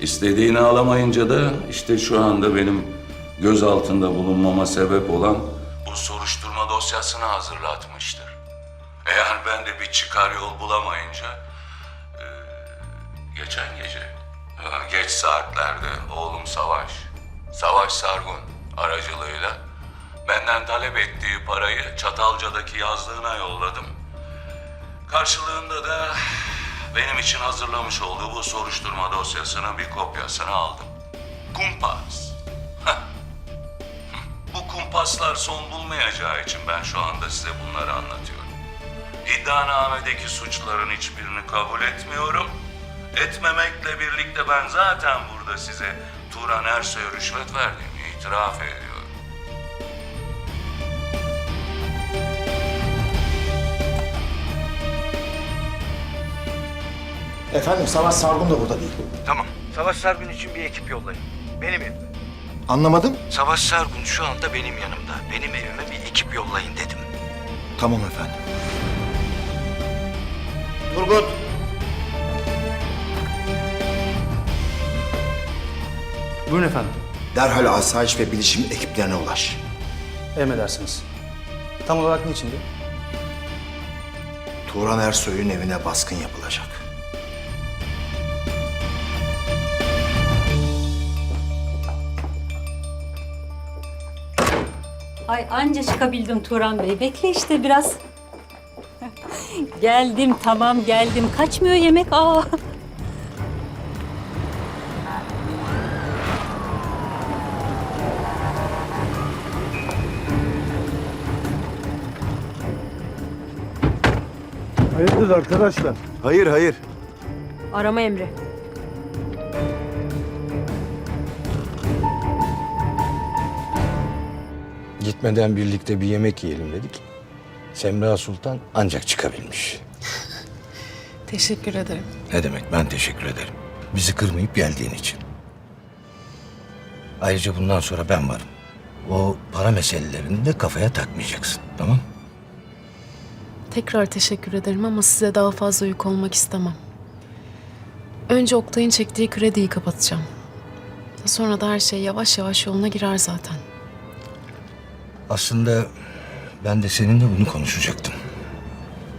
İstediğini alamayınca da işte şu anda benim göz altında bulunmama sebep olan bu soruşturma dosyasını hazırlatmıştır. Eğer ben de bir çıkar yol bulamayınca e, geçen gece geç saatlerde oğlum Savaş, Savaş Sargun aracılığıyla benden talep ettiği parayı Çatalca'daki yazlığına yolladım. Karşılığında da benim için hazırlamış olduğu bu soruşturma dosyasının bir kopyasını aldım. Kumpas. Bu kumpaslar son bulmayacağı için ben şu anda size bunları anlatıyorum. İddianamedeki suçların hiçbirini kabul etmiyorum. Etmemekle birlikte ben zaten burada size Turan Ersoy'a rüşvet verdiğimi itiraf ediyorum. Efendim Savaş Sargun da burada değil. Tamam. Savaş Sargun için bir ekip yollayın. Benim evime. Anlamadım. Savaş Sargun şu anda benim yanımda. Benim evime bir ekip yollayın dedim. Tamam efendim. Turgut. Buyurun efendim. Derhal asayiş ve bilişim ekiplerine ulaş. Emredersiniz. Tam olarak niçindi? Turan Ersoy'un evine baskın yapılacak. Ay anca çıkabildim Turan Bey. Bekle işte biraz. geldim tamam geldim. Kaçmıyor yemek. Aa. Hayırdır arkadaşlar? Hayır hayır. Arama emri. Gitmeden birlikte bir yemek yiyelim dedik. Semra Sultan ancak çıkabilmiş. Teşekkür ederim. Ne demek ben teşekkür ederim. Bizi kırmayıp geldiğin için. Ayrıca bundan sonra ben varım. O para meselelerini de kafaya takmayacaksın. Tamam? Tekrar teşekkür ederim ama size daha fazla yük olmak istemem. Önce Oktay'ın çektiği krediyi kapatacağım. Sonra da her şey yavaş yavaş yoluna girer zaten. Aslında ben de seninle bunu konuşacaktım.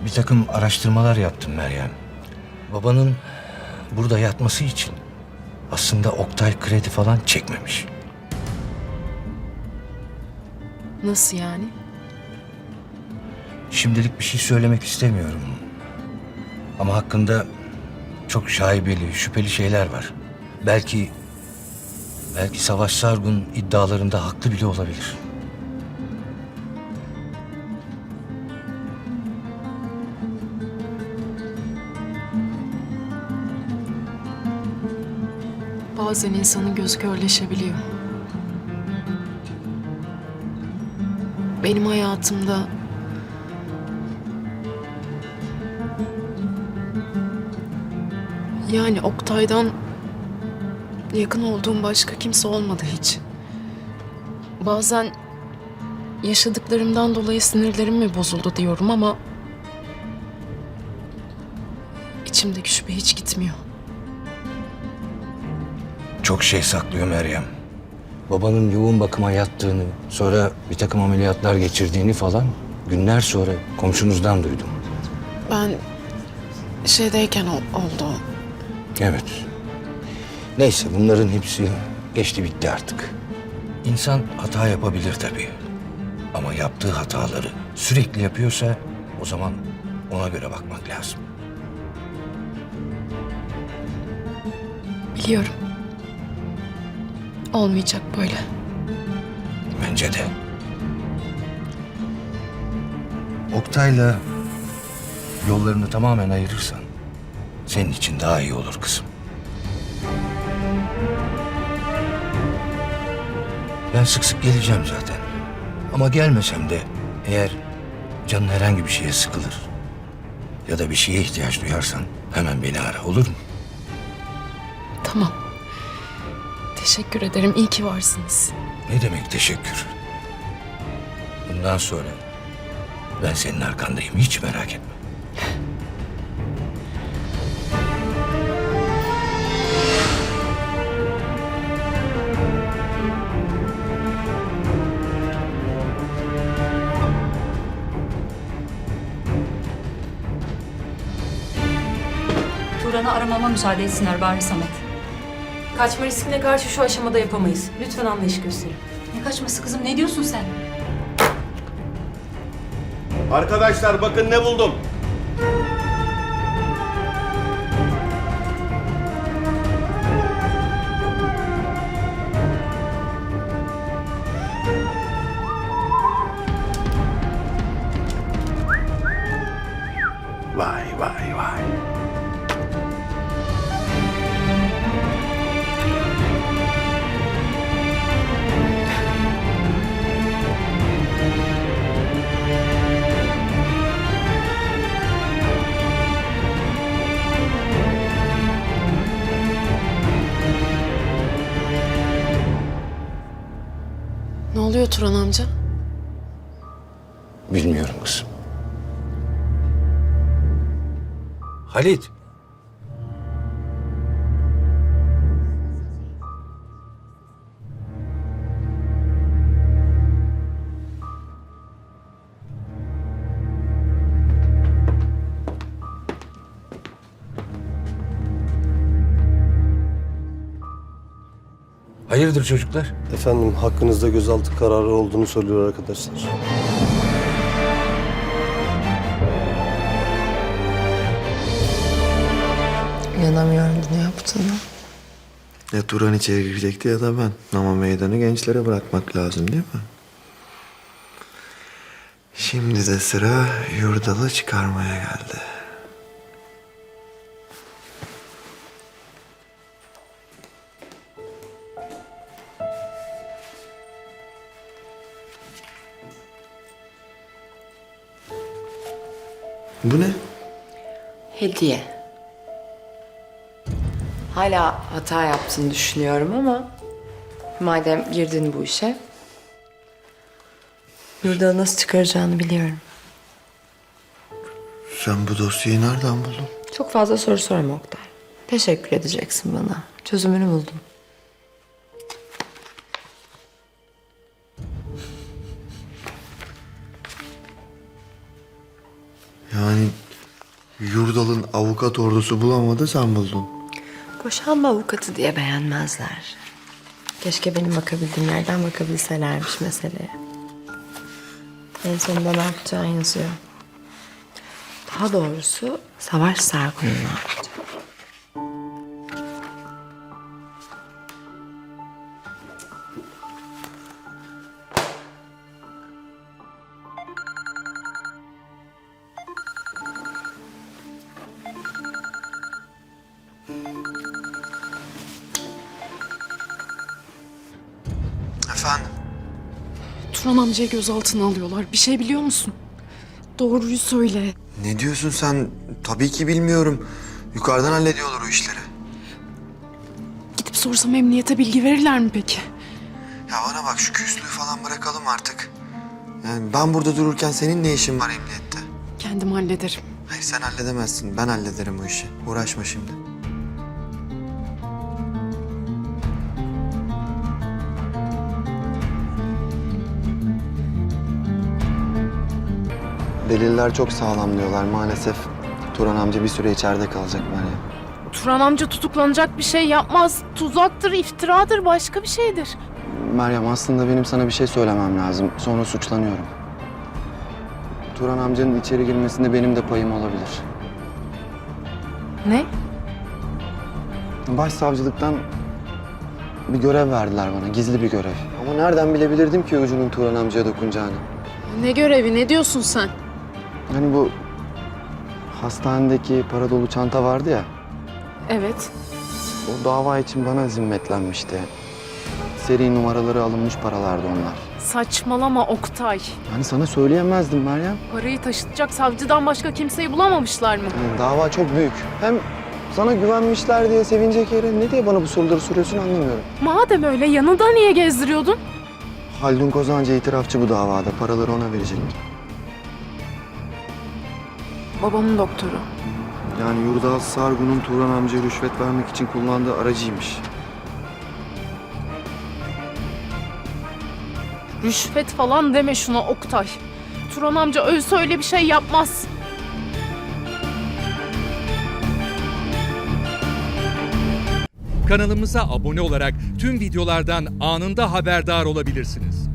Bir takım araştırmalar yaptım Meryem. Babanın burada yatması için aslında Oktay kredi falan çekmemiş. Nasıl yani? Şimdilik bir şey söylemek istemiyorum. Ama hakkında çok şaibeli, şüpheli şeyler var. Belki belki Savaş Sargun iddialarında haklı bile olabilir. Bazen insanın gözü körleşebiliyor. Benim hayatımda yani Oktay'dan yakın olduğum başka kimse olmadı hiç. Bazen yaşadıklarımdan dolayı sinirlerim mi bozuldu diyorum ama içimdeki şüphe hiç gitmiyor. Çok şey saklıyor Meryem. Babanın yoğun bakıma yattığını, sonra bir takım ameliyatlar geçirdiğini falan günler sonra komşunuzdan duydum. Ben şeydeyken ol- oldu. Evet. Neyse bunların hepsi geçti bitti artık. İnsan hata yapabilir tabii. Ama yaptığı hataları sürekli yapıyorsa o zaman ona göre bakmak lazım. Biliyorum. Olmayacak böyle. Bence de. Oktay'la yollarını tamamen ayırırsan senin için daha iyi olur kızım. Ben sık sık geleceğim zaten. Ama gelmesem de eğer canın herhangi bir şeye sıkılır ya da bir şeye ihtiyaç duyarsan hemen beni ara olur mu? Tamam. Teşekkür ederim. İyi ki varsınız. Ne demek teşekkür? Bundan sonra ben senin arkandayım. Hiç merak etme. Turan'ı aramama müsaade etsinler bari Samet. Kaçma riskine karşı şu aşamada yapamayız. Lütfen anlayış gösterin. Ne kaçması kızım ne diyorsun sen? Arkadaşlar bakın ne buldum. Oluyor Turan amca? Bilmiyorum kızım. Halit. Hayırdır çocuklar? Efendim hakkınızda gözaltı kararı olduğunu söylüyor arkadaşlar. İnanamıyorum bunu yaptığına. Ya Turan içeri girecekti ya da ben. Ama meydanı gençlere bırakmak lazım değil mi? Şimdi de sıra yurdalı çıkarmaya geldi. Bu ne? Hediye. Hala hata yaptığını düşünüyorum ama madem girdin bu işe yurda nasıl çıkaracağını biliyorum. Sen bu dosyayı nereden buldun? Çok fazla soru sorma Oktay. Teşekkür edeceksin bana. Çözümünü buldum. Yani Yurdal'ın avukat ordusu bulamadı sen buldun. Boşanma avukatı diye beğenmezler. Keşke benim bakabildiğim yerden bakabilselermiş meseleye. En sonunda ne yapacağın yazıyor. Daha doğrusu Savaş Sargun'un ne yapacağı. Efendim? Turan amcayı gözaltına alıyorlar. Bir şey biliyor musun? Doğruyu söyle. Ne diyorsun sen? Tabii ki bilmiyorum. Yukarıdan hallediyorlar o işleri. Gidip sorsam emniyete bilgi verirler mi peki? Ya bana bak şu küslüğü falan bırakalım artık. Yani ben burada dururken senin ne işin var emniyette? Kendim hallederim. Hayır sen halledemezsin. Ben hallederim o işi. Uğraşma şimdi. Deliller çok sağlam diyorlar maalesef. Turan amca bir süre içeride kalacak Meryem. Turan amca tutuklanacak bir şey yapmaz. Tuzaktır, iftiradır, başka bir şeydir. Meryem aslında benim sana bir şey söylemem lazım. Sonra suçlanıyorum. Turan amcanın içeri girmesinde benim de payım olabilir. Ne? Başsavcılıktan bir görev verdiler bana, gizli bir görev. Ama nereden bilebilirdim ki ucunun Turan amcaya dokunacağını? Ne görevi, ne diyorsun sen? Hani bu hastanedeki para dolu çanta vardı ya, Evet. o dava için bana zimmetlenmişti. Seri numaraları alınmış paralardı onlar. Saçmalama Oktay. Hani sana söyleyemezdim Meryem. Parayı taşıtacak savcıdan başka kimseyi bulamamışlar mı? Yani dava çok büyük. Hem sana güvenmişler diye sevinecek yere ne diye bana bu soruları soruyorsun anlamıyorum. Madem öyle yanında niye gezdiriyordun? Haldun Kozancı itirafçı bu davada. Paraları ona verecek. Babamın doktoru. Yani Yurdal Sargun'un Turan amcaya rüşvet vermek için kullandığı aracıymış. Rüşvet falan deme şuna Oktay. Turan amca ölse öyle bir şey yapmaz. Kanalımıza abone olarak tüm videolardan anında haberdar olabilirsiniz.